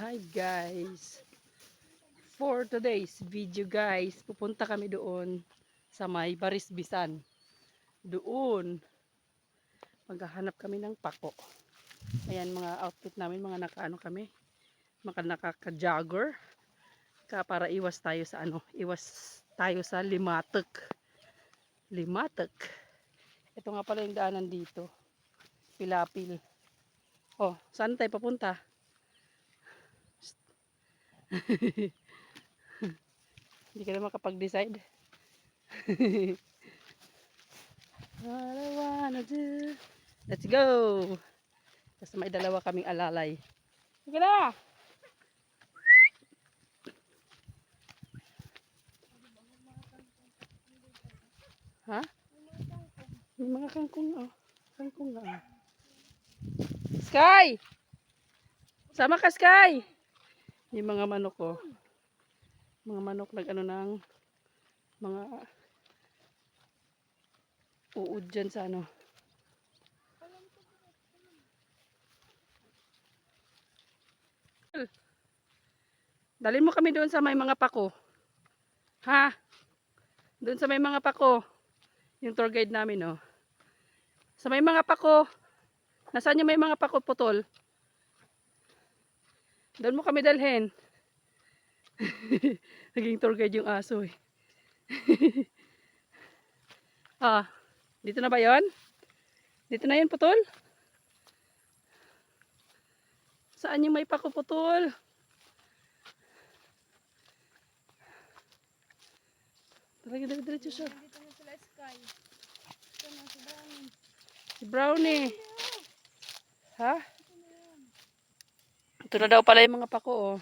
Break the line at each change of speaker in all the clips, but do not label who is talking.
Hi guys. For today's video guys, pupunta kami doon sa may Barisbisan. Doon. Maghahanap kami ng pako. Ayan mga outfit namin, mga nakaano kami. Mga nakaka-jogger. Ka para iwas tayo sa ano, iwas tayo sa limatek. Limatek. Ito nga pala yung daanan dito. Pilapil. Oh, saan tayo papunta? Hindi ka na makapag-decide. What I wanna do. Let's go! Tapos may dalawa kaming alalay. Sige na! Ha? May mga kangkong oh. Kangkong nga. oh. Sky! Sama ka, Sky! Yung mga manok ko. Mga manok nag ano ng mga uod dyan sa ano. Dalhin mo kami doon sa may mga pako. Ha? Doon sa may mga pako. Yung tour guide namin, oh. Sa may mga pako. Nasaan yung may mga pako putol? Doon mo kami dalhin. Naging tour guide yung aso eh. ah, dito na ba yon? Dito na yun putol? Saan yung may pako putol? Talaga dire diretso siya.
Dito na sila Sky. Ito na si Brownie.
Si Brownie. Ha? Ito na daw pala yung mga pako, oh.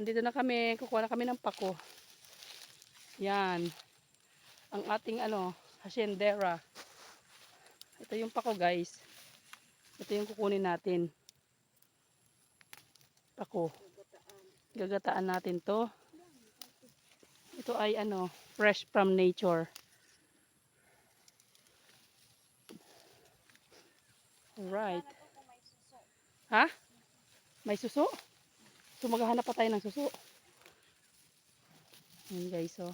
Nandito na kami. Kukuha na kami ng pako. Yan. Ang ating, ano, haciendera. Ito yung pako, guys. Ito yung kukunin natin. Pako. Gagataan natin to. Ito ay, ano, fresh from nature. Alright. Ha? May suso? So maghahanap pa tayo ng suso. Ayan guys, oh.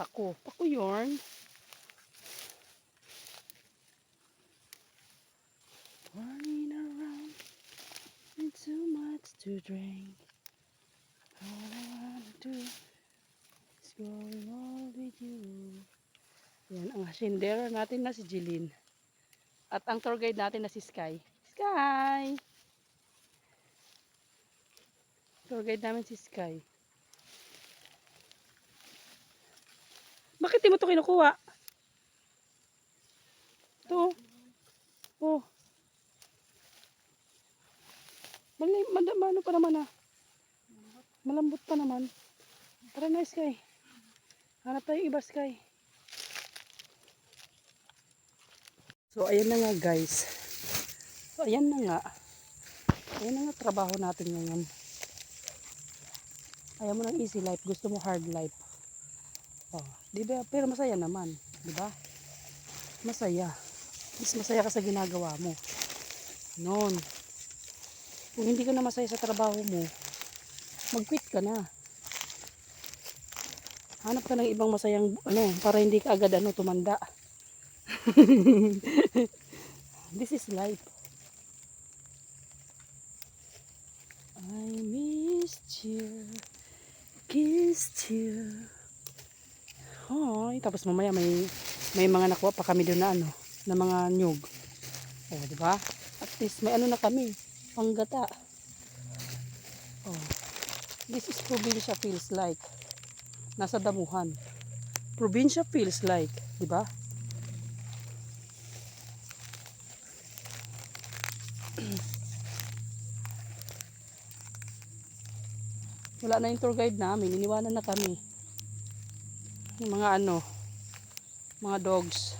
Pako. Pako yarn. Running around with too much to drink. All I wanna do is growing old with you. Yan, ang hasindera natin na si Jeline. At ang tour guide natin na si Sky. Sky! Tour guide namin si Sky. Bakit di mo ito kinukuha? Ito. Oh. Mali, mad- ano pa naman ah. Malambot pa naman. Tara na Sky. Hanap tayo iba Sky. So, ayan na nga guys. So, ayan na nga. Ayan na nga trabaho natin ngayon. Ayaw mo ng easy life, gusto mo hard life. Oh, di ba? Pero masaya naman, di ba? Masaya. Mas masaya ka sa ginagawa mo. Noon. Kung hindi ka na masaya sa trabaho mo, mag-quit ka na. Hanap ka ng ibang masayang, ano, para hindi ka agad, ano, tumanda. This is life. I missed you, kissed you. Hoy, tapos mamaya may may mga nakuha pa kami doon na ano, na mga nyug. Oh, di ba? At least may ano na kami, panggata. Oh. This is probinsya feels like. Nasa damuhan. Probinsya feels like, di ba? wala na yung tour guide namin. Iniwanan na kami. Yung mga ano mga dogs.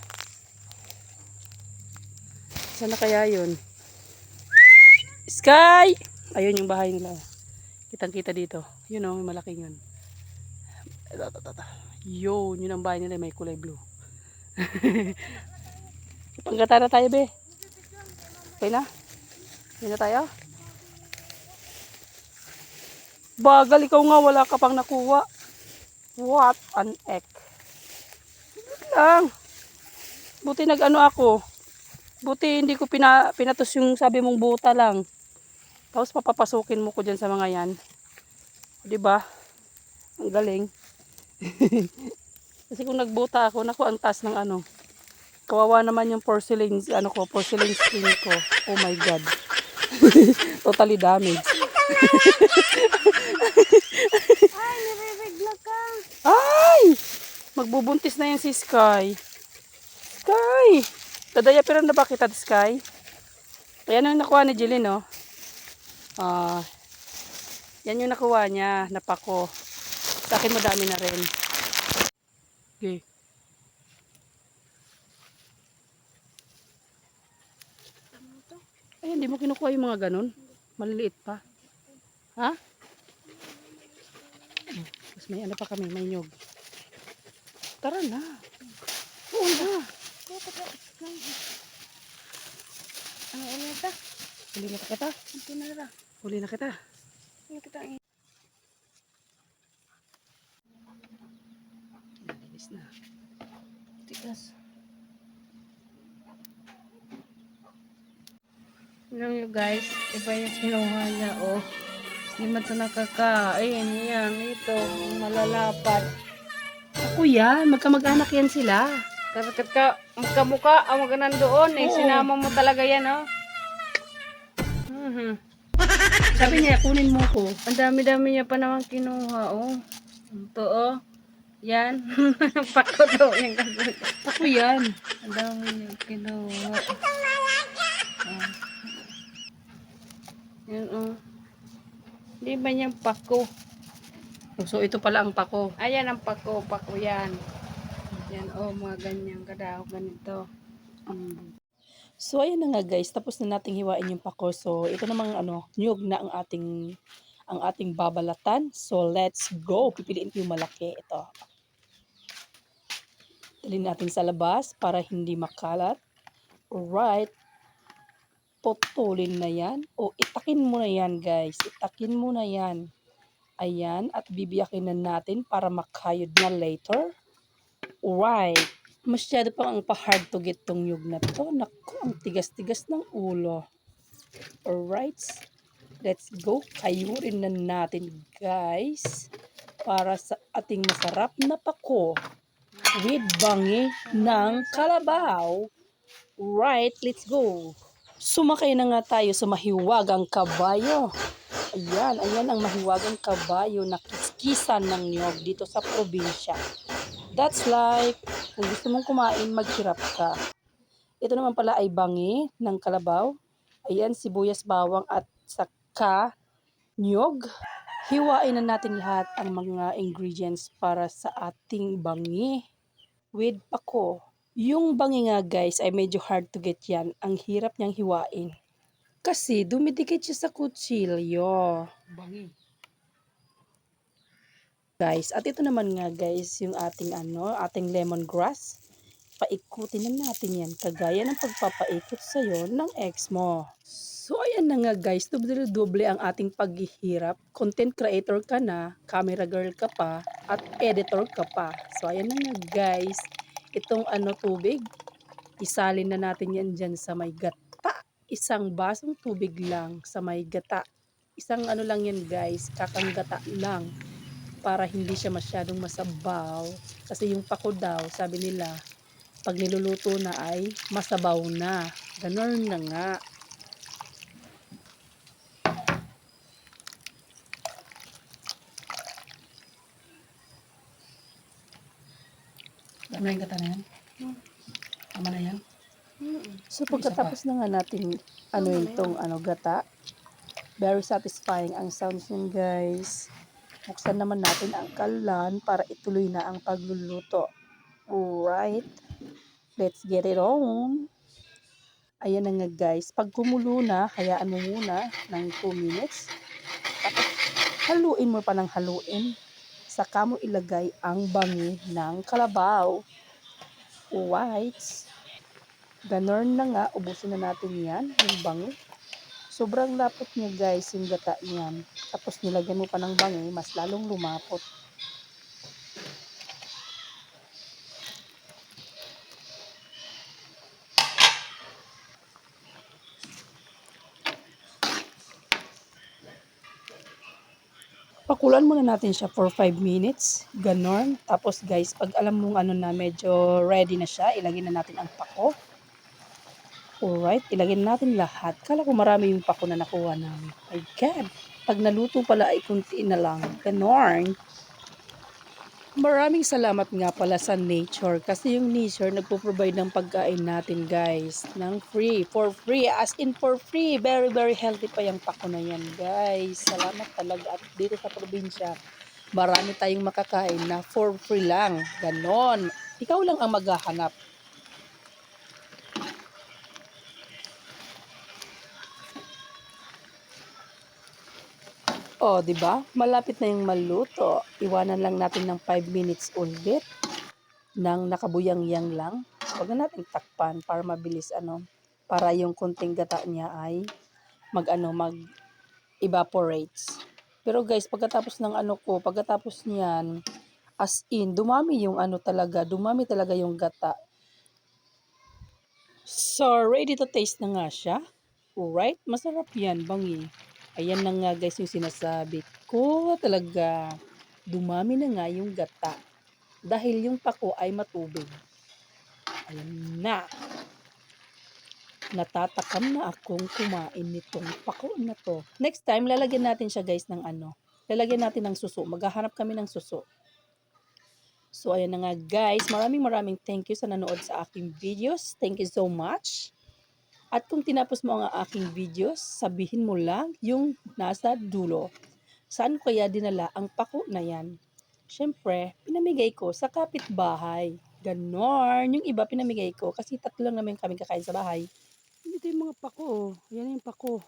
Saan na kaya yun? Sky! Ayun yung bahay nila. Kitang kita dito. Yun o may malaking yun. Yun yun ang bahay nila. May kulay blue. Panggata na tayo be. Okay na? Hindi na tayo Bagal, ikaw nga, wala ka pang nakuha. What an egg. lang. Buti nag-ano ako. Buti hindi ko pina, pinatos yung sabi mong buta lang. Tapos papapasukin mo ko dyan sa mga yan. 'Di ba? Ang galing. Kasi kung nagbuta ako, naku, ang taas ng ano. Kawawa naman yung porcelain, ano ko, porcelain skin ko. Oh my God. totally damaged.
Ay, nire-regla ka.
Ay! Magbubuntis na yan si Sky. Sky! Dadaya pero na ba kita, Sky? Ayan ang nakuha ni Jeline, no? Ah, yan yung nakuha niya, napako. Sa akin madami na rin. Okay. Ay, hindi mo kinukuha yung mga ganun. Maliliit pa. Ha? Tapos may ano pa kami, may nyog. Tara na. Oo na.
Ano ulit ito?
Huli na kita.
Ito na ra.
Huli na kita.
Ano kita ang
Nalilis na.
tigas? Alam nyo guys, iba yung kinuha niya oh. Hindi man ito nakakain. Yan, ito. Malalapat.
Ako yan. Magkamag-anak yan sila.
Karakat ka, magkamuka, ang mga nandoon eh.
Oo.
Sinama mo talaga yan oh. Mhm.
Sabi niya, kunin mo ko.
Ang dami-dami niya pa naman kinuha, oh. Ito, oh. Yan. Daw yung gagawin.
Ako yan.
Ang dami niya kinuha. Oh. Yan, oh. Di ba niya pako?
So, ito pala ang pako.
Ayan ang pako, pako yan. Yan, oh, mga ganyan kadaw, ganito.
Mm. So, ayan na nga guys. Tapos na nating hiwain yung pako. So, ito namang ano, nyug na ang ating ang ating babalatan. So, let's go. Pipiliin ko yung malaki. Ito. Dalhin natin sa labas para hindi makalat. Alright. Putulin na yan. O, itakin mo na yan guys. Itakin mo na yan. Ayan. At bibiyakin na natin para makayod na later. Alright. Masyado pang ang pa-hard to get tong yug na to. Naku, ang tigas-tigas ng ulo. Alright. Let's go. Kayurin na natin, guys. Para sa ating masarap na pako with bangi ng kalabaw. Right, let's go. Sumakay na nga tayo sa mahiwagang kabayo. Ayan, ayan ang mahiwagang kabayo na kiskisan ng nyog dito sa probinsya. That's like, kung gusto mong kumain, maghirap ka. Ito naman pala ay bangi ng kalabaw. Ayan, sibuyas, bawang at saka nyog. Hiwain na natin lahat ang mga ingredients para sa ating bangi with pako. Yung bangi nga guys ay medyo hard to get yan. Ang hirap niyang hiwain. Kasi dumidikit siya sa kutsilyo.
Bangi.
guys. At ito naman nga guys, yung ating ano, ating lemongrass. Paikutin na natin yan, kagaya ng pagpapaikot sa'yo ng ex mo. So ayan na nga guys, doble-doble ang ating paghihirap. Content creator ka na, camera girl ka pa, at editor ka pa. So ayan na nga guys, itong ano tubig, isalin na natin yan dyan sa may gata. Isang basong tubig lang sa may gata. Isang ano lang yan guys, kakanggata lang para hindi siya masyadong masabaw. Kasi yung pako daw, sabi nila, pag niluluto na ay masabaw na. Ganon na nga. Yung gata na yan? Tama na yan? So pagkatapos na nga natin ano yung tong ano gata, very satisfying ang sounds yun guys. Buksan naman natin ang kalan para ituloy na ang pagluluto. Alright. Let's get it on. Ayan na nga guys. Pag kumulo na, hayaan mo muna ng 2 minutes. Tapos haluin mo pa ng haluin. Saka mo ilagay ang bangi ng kalabaw. Alright. Ganon na nga. Ubusin na natin yan. Yung bangi. Sobrang lapot niya guys, yung gata niyan. Tapos nilagyan mo pa ng bangi, mas lalong lumapot. Pakulan muna natin siya for 5 minutes. Ganon. Tapos guys, pag alam mong ano na medyo ready na siya, ilagay na natin ang pako. Alright, ilagay na natin lahat. Kala ko marami yung pako na nakuha namin. My God. Pag naluto pala ay kunti na lang. Ganon. Maraming salamat nga pala sa nature kasi yung nature nagpo-provide ng pagkain natin guys ng free, for free, as in for free. Very, very healthy pa yung pako na yan guys. Salamat talaga at dito sa probinsya marami tayong makakain na for free lang. Ganon. Ikaw lang ang maghahanap. Oh, 'di ba? Malapit na yung maluto. Iwanan lang natin ng 5 minutes ulit nang nakabuyang-yang lang. Huwag na natin takpan para mabilis ano, para yung kunting gata niya ay mag ano, mag evaporates. Pero guys, pagkatapos ng ano ko, pagkatapos niyan, as in, dumami yung ano talaga, dumami talaga yung gata. So, ready to taste na nga siya. Alright, masarap yan, bangi. Ayan na nga guys yung sinasabi ko talaga. Dumami na nga yung gata. Dahil yung pako ay matubig. Ayan na. Natatakam na akong kumain nitong pako na to. Next time, lalagyan natin siya guys ng ano. Lalagyan natin ng suso. Maghahanap kami ng suso. So, ayan na nga guys. Maraming maraming thank you sa nanood sa aking videos. Thank you so much. At kung tinapos mo ang aking videos, sabihin mo lang yung nasa dulo. Saan ko kaya dinala ang pako na yan? Siyempre, pinamigay ko sa kapitbahay. Ganon. Yung iba pinamigay ko kasi tatlo lang naman kami kakain sa bahay. Ito yung mga pako. oh. Yan yung pako.